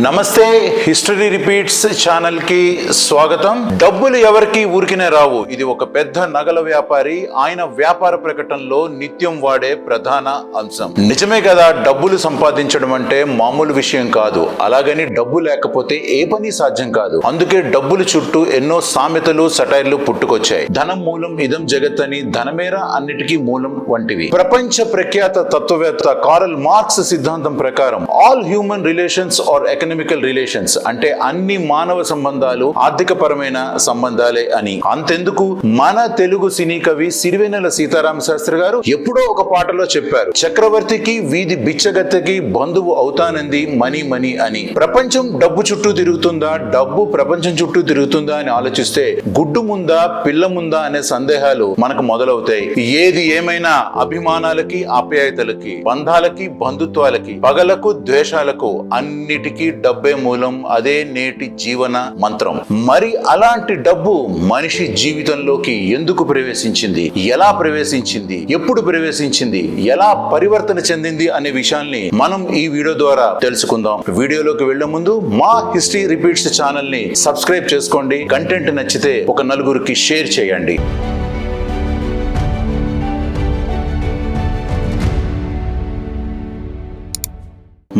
నమస్తే history repeats ఛానల్కి స్వాగతం. డబ్బులు ఎవరికి ఊరికినే రావు. ఇది ఒక పెద్ద నగల వ్యాపారి. ఆయన వ్యాపార ప్రకటనలో నిత్యం వాడే ప్రధాన అంశం. నిజమే కదా డబ్బులు సంపాదించడం అంటే మామూలు విషయం కాదు. అలాగని డబ్బు లేకపోతే ఏ పని సాధ్యం కాదు. అందుకే డబ్బులు చుట్టూ ఎన్నో సామెతలు సటైర్లు పుట్టుకొచ్చాయి. ధనం మూలం ఇదం జగత్ అని ధనమేర అన్నిటికీ మూలం వంటివి. ప్రపంచ ప్రఖ్యాత తత్వవేత్త కారల్ మార్క్స్ సిద్ధాంతం ప్రకారం all human relations are economical relations అంటే అన్ని మానవ సంబంధాలు ఆర్థిక పరమైన సంబంధాలే అని అంతెందుకు? మన తెలుగు సినీ కవి సిరివెన్నెల సీతారామ శాస్త్రి గారు ఎప్పుడో ఒక పాటలో చెప్పారు చక్రవర్తికి వీధి బిచ్చగత్తకి బంధువు అవుతానంది మనీ మనీ అని. ప్రపంచం డబ్బు చుట్టూ తిరుగుతుందా? డబ్బు ప్రపంచం చుట్టూ తిరుగుతుందా అని ఆలోచిస్తే గుడ్డు ముందా పిల్ల ముందా అనే సందేహాలు మనకు మొదలవుతాయి. ఏది ఏమైనా అభిమానాలకి ఆప్యాయతలకి బంధాలకి బంధుత్వాలకి పగలకు ద్వేషాలకు అన్నిటికీ డబ్బే మూలం అదే నేటి జీవన మంత్రం. మరి అలాంటి డబ్బు మనిషి జీవితంలోకి ఎందుకు ప్రవేశించింది? ఎలా ప్రవేశించింది? ఎప్పుడు ప్రవేశించింది? ఎలా పరివర్తన చెందింది అనే విషయాల్ని మనం ఈ వీడియో ద్వారా తెలుసుకుందాం. వీడియోలోకి వెళ్ళే ముందు మా హిస్టరీ రిపీట్స్ ఛానల్ని సబ్స్క్రైబ్ చేసుకోండి. కంటెంట్ నచ్చితే ఒక నలుగురికి షేర్ చేయండి.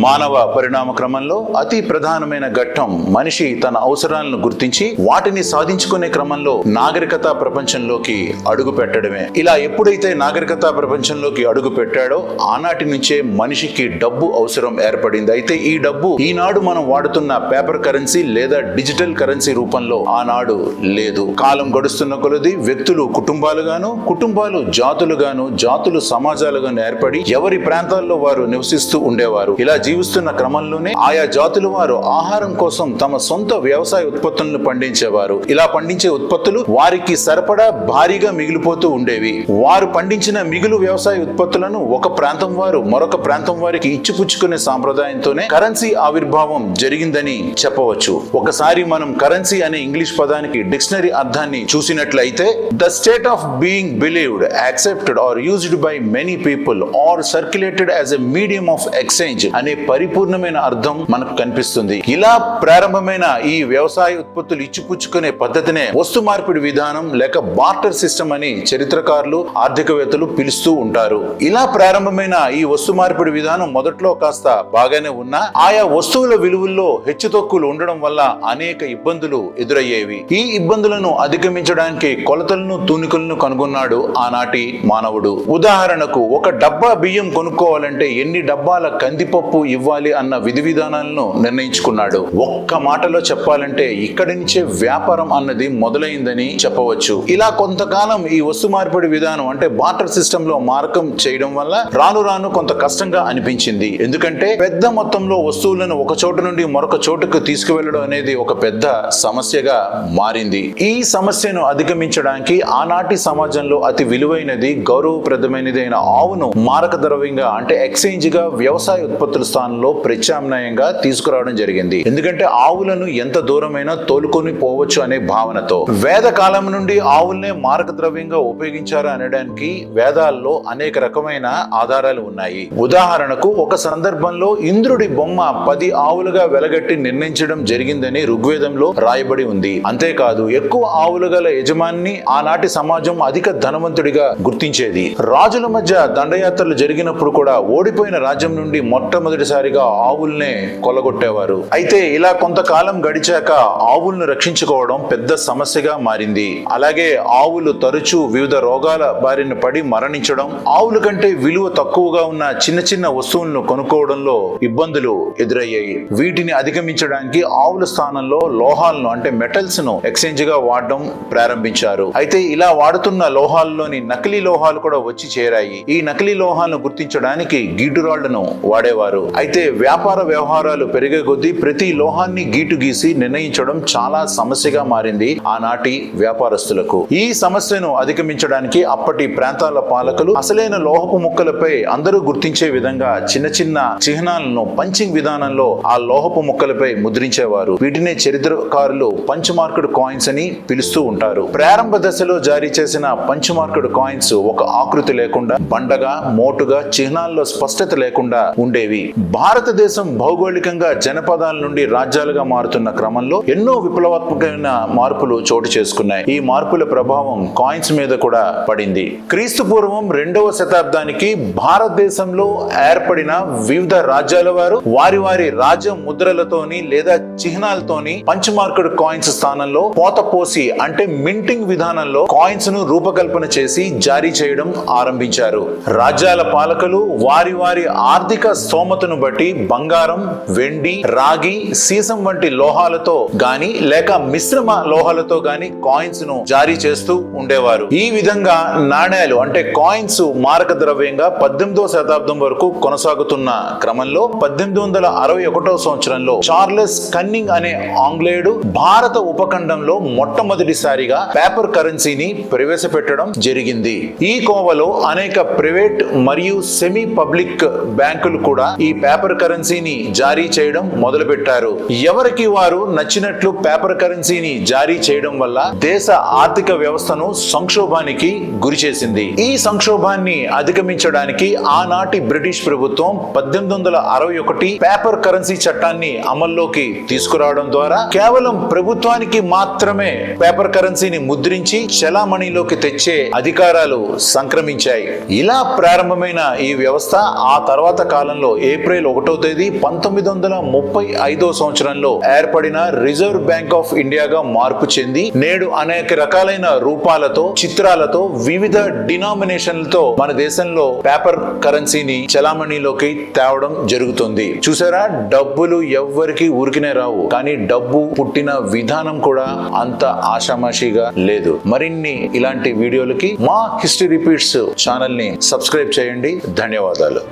మానవ పరిణామ క్రమంలో అతి ప్రధానమైన ఘట్టం మనిషి తన అవసరాలను గుర్తించి వాటిని సాధించుకునే క్రమంలో నాగరికత ప్రపంచంలోకి అడుగు పెట్టడమే. ఇలా ఎప్పుడైతే నాగరికత ప్రపంచంలోకి అడుగు పెట్టాడో ఆనాటి నుంచే మనిషికి డబ్బు అవసరం ఏర్పడింది. అయితే ఈ డబ్బు ఈనాడు మనం వాడుతున్న పేపర్ కరెన్సీ లేదా డిజిటల్ కరెన్సీ రూపంలో ఆనాడు లేదు. కాలం గడుస్తున్న కొలది వ్యక్తులు కుటుంబాలుగాను కుటుంబాలు జాతులుగాను జాతులు సమాజాలుగాను ఏర్పడి ఎవరి ప్రాంతాల్లో వారు నివసిస్తూ ఉండేవారు? ఇలా జీవిస్తున్న క్రమంలోనే ఆయా జాతుల వారు ఆహారం కోసం తమ సొంత వ్యవసాయ ఉత్పత్తులను పండించేవారు. ఇలా పండించే ఉత్పత్తులు వారికి సరిపడా భారీగా మిగిలిపోతూ ఉండేవి. వారు పండించిన మిగులు వ్యవసాయ ఉత్పత్తులను ఒక ప్రాంతం వారు మరొక ప్రాంతం వారికి ఇచ్చిపుచ్చుకునే సాంప్రదాయంతోనే కరెన్సీ ఆవిర్భావం జరిగిందని చెప్పవచ్చు. ఒకసారి మనం కరెన్సీ అనే ఇంగ్లీష్ పదానికి డిక్షనరీ అర్థాన్ని చూసినట్లయితే the state of being believed accepted or used by many people or circulated as a medium of exchange అనే పరిపూర్ణమైన అర్థం మనకు కనిపిస్తుంది. ఇలా ప్రారంభమైన ఈ వ్యవసాయ ఉత్పత్తులు ఇచ్చిపుచ్చుకునే పద్ధతినే వస్తు మార్పిడి విధానం లేక బార్టర్ సిస్టమ్ అని చరిత్రకారులు ఆర్థికవేత్తలు పిలుస్తూ ఉంటారు. ఇలా ప్రారంభమైన ఈ వస్తు మార్పిడి విధానం మొదట్లో కాస్త బాగానే ఉన్నా ఆయా వస్తువుల విలువల్లో హెచ్చుతక్కువలు ఉండడం వల్ల అనేక ఇబ్బందులు ఎదురయ్యేవి. ఈ ఇబ్బందులను అధిగమించడానికి కొలతలను తూనికలను కనుగొన్నాడు ఆనాటి మానవుడు. ఉదాహరణకు ఒక డబ్బా బియ్యం కొనుక్కోవాలంటే ఎన్ని డబ్బాల కందిపప్పు ఇవ్వాలి అన్న విధి విధానాలను నిర్ణయించుకున్నాడు. ఒక్క మాటలో చెప్పాలంటే ఇక్కడి నుంచే వ్యాపారం అన్నది మొదలైందని చెప్పవచ్చు. ఇలా కొంతకాలం ఈ వస్తు మార్పిడి విధానం అంటే బార్టర్ సిస్టమ్లో మార్కం చేయడం వల్ల రాను రాను కొంత కష్టంగా అనిపించింది. ఎందుకంటే పెద్ద మొత్తంలో వస్తువులను ఒక చోటు నుండి మరొక చోటుకు తీసుకువెళ్ళడం అనేది ఒక పెద్ద సమస్యగా మారింది. ఈ సమస్యను అధిగమించడానికి ఆనాటి సమాజంలో అతి విలువైనది గౌరవప్రదమైనది అయిన ఆవును మారక ద్రవ్యంగా అంటే ఎక్స్చేంజ్గా వ్యవసాయ ఉత్పత్తుల స్థానంలో ప్రత్యామ్నాయంగా తీసుకురావడం జరిగింది. ఎందుకంటే ఆవులను ఎంత దూరమైనా తోలుకొని పోవచ్చు అనే భావనతో. వేద కాలం నుండి ఆవుల్నే మారక ద్రవ్యంగా ఉపయోగించారు అనడానికి వేదాల్లో అనేక రకమైన ఆధారాలు ఉన్నాయి. ఉదాహరణకు ఒక సందర్భంలో ఇంద్రుడి బొమ్మ పది ఆవులుగా వెలగట్టి నిర్ణయించడం జరిగిందని ఋగ్వేదంలో రాయబడి ఉంది. అంతేకాదు ఎక్కువ ఆవులు గల యజమాని ఆనాటి సమాజం అధిక ధనవంతుడిగా గుర్తించేది. రాజుల మధ్య దండయాత్రలు జరిగినప్పుడు కూడా ఓడిపోయిన రాజ్యం నుండి మొట్టమొదటి ఒకేసారిగా ఆవుల్నే కొలగొట్టేవారు అయితే ఇలా కొంతకాలం గడిచాక ఆవులను రక్షించుకోవడం పెద్ద సమస్యగా మారింది. అలాగే ఆవులు తరచూ వివిధ రోగాల బారిన పడి మరణించడం ఆవుల కంటే విలువ తక్కువగా ఉన్న చిన్న చిన్న వస్తువులను కొనుక్కోవడంలో ఇబ్బందులు ఎదురయ్యాయి. వీటిని అధిగమించడానికి ఆవుల స్థానంలో లోహాలను అంటే మెటల్స్ను ఎక్స్చేంజ్గా వాడడం ప్రారంభించారు. అయితే ఇలా వాడుతున్న లోహాల్లోని నకిలీ లోహాలు కూడా వచ్చి చేరాయి. ఈ నకిలీ లోహాలను గుర్తించడానికి గీటురాళ్ళను వాడేవారు. అయితే వ్యాపార వ్యవహారాలు పెరిగే కొద్దీ ప్రతి లోహాన్ని గీటు గీసి నిర్ణయించడం చాలా సమస్యగా మారింది ఆనాటి వ్యాపారస్తులకు. ఈ సమస్యను అధిగమించడానికి అప్పటి ప్రాంతాల పాలకులు అసలైన లోహపు ముక్కలపై అందరూ గుర్తించే విధంగా చిన్న చిన్న చిహ్నాలను పంచింగ్ విధానంలో ఆ లోహపు ముక్కలపై ముద్రించేవారు. వీటినే చరిత్రకారులు పంచ్ మార్కెడ్ కాయిన్స్ అని పిలుస్తూ ఉంటారు. ప్రారంభ దశలో జారీ చేసిన పంచ్ మార్కెడ్ కాయిన్స్ ఒక ఆకృతి లేకుండా బండగా మోటుగా చిహ్నాల్లో స్పష్టత లేకుండా ఉండేవి. భారతదేశం భౌగోళికంగా జనపదాల నుండి రాజ్యాలుగా మారుతున్న క్రమంలో ఎన్నో విప్లవాత్మకమైన మార్పులు చోటు చేసుకున్నాయి. ఈ మార్పుల ప్రభావం కాయిన్స్ మీద కూడా పడింది. క్రీస్తు పూర్వం రెండవ శతాబ్దానికి భారతదేశంలో ఏర్పడిన వివిధ రాజ్యాల వారు వారి వారి రాజ్య ముద్రలతోని లేదా చిహ్నాలతోని పంచమార్కుడు కాయిన్స్ స్థానంలో పోత పోసి అంటే మింటింగ్ విధానంలో కాయిన్స్ను రూపకల్పన చేసి జారీ చేయడం ఆరంభించారు. రాజ్యాల పాలకులు వారి వారి ఆర్థిక స్తోమతను బట్టి బంగారం వెండి రాగి సీసం వంటి లోహాలతో గాని లేక మిశ్రమ లోహాలతో గాని కాయిన్స్ను జారీ చేస్తూ ఉండేవారు. ఈ విధంగా నాణేలు అంటే కాయిన్స్ మారక ద్రవ్యంగా పద్దెనిమిదవ శతాబ్దం వరకు కొనసాగుతున్న క్రమంలో పద్దెనిమిది వందల అరవై ఒకటో సంవత్సరంలో చార్లెస్ కన్నింగ్ అనే ఆంగ్లేయుడు భారత ఉపఖండంలో మొట్టమొదటిసారిగా పేపర్ కరెన్సీని ప్రవేశపెట్టడం జరిగింది. ఈ కోవలో అనేక ప్రైవేట్ మరియు సెమీ పబ్లిక్ బ్యాంకులు కూడా ఈ పేపర్ కరెన్సీని జారీ చేయడం మొదలుపెట్టారు. ఎవరికి వారు నచ్చినట్లు పేపర్ కరెన్సీని జారీ చేయడం వల్ల దేశ ఆర్థిక వ్యవస్థను సంక్షోభానికి గురి చేసింది. ఈ సంక్షోభాన్ని అధిగమించడానికి ఆనాటి బ్రిటిష్ ప్రభుత్వం పద్దెనిమిది వందల అరవై ఒకటి పేపర్ కరెన్సీ చట్టాన్ని అమల్లోకి తీసుకురావడం ద్వారా కేవలం ప్రభుత్వానికి మాత్రమే పేపర్ కరెన్సీని ముద్రించి చలామణిలోకి తెచ్చే అధికారాలు సంక్రమించాయి. ఇలా ప్రారంభమైన ఈ వ్యవస్థ ఆ తర్వాత కాలంలో ఏప్రిల్ ఏప్రిల్ ఒకటో తేదీ పంతొమ్మిది వందల ముప్పై ఐదో సంవత్సరంలో ఏర్పడిన రిజర్వ్ బ్యాంక్ ఆఫ్ ఇండియాగా మార్పు చెంది నేడు అనేక రకాలైన రూపాలతో చిత్రాలతో వివిధ డినామినేషన్లతో మన దేశంలో పేపర్ కరెన్సీని చలామణిలోకి తేవడం జరుగుతుంది. చూసారా? డబ్బులు ఎవ్వరికి ఊరికినే రావు. కానీ డబ్బు పుట్టిన విధానం కూడా అంత ఆషామాషిగా లేదు. మరిన్ని ఇలాంటి వీడియోలకి మా హిస్టరీ రిపీట్స్ ఛానల్ని సబ్స్క్రైబ్ చేయండి. ధన్యవాదాలు.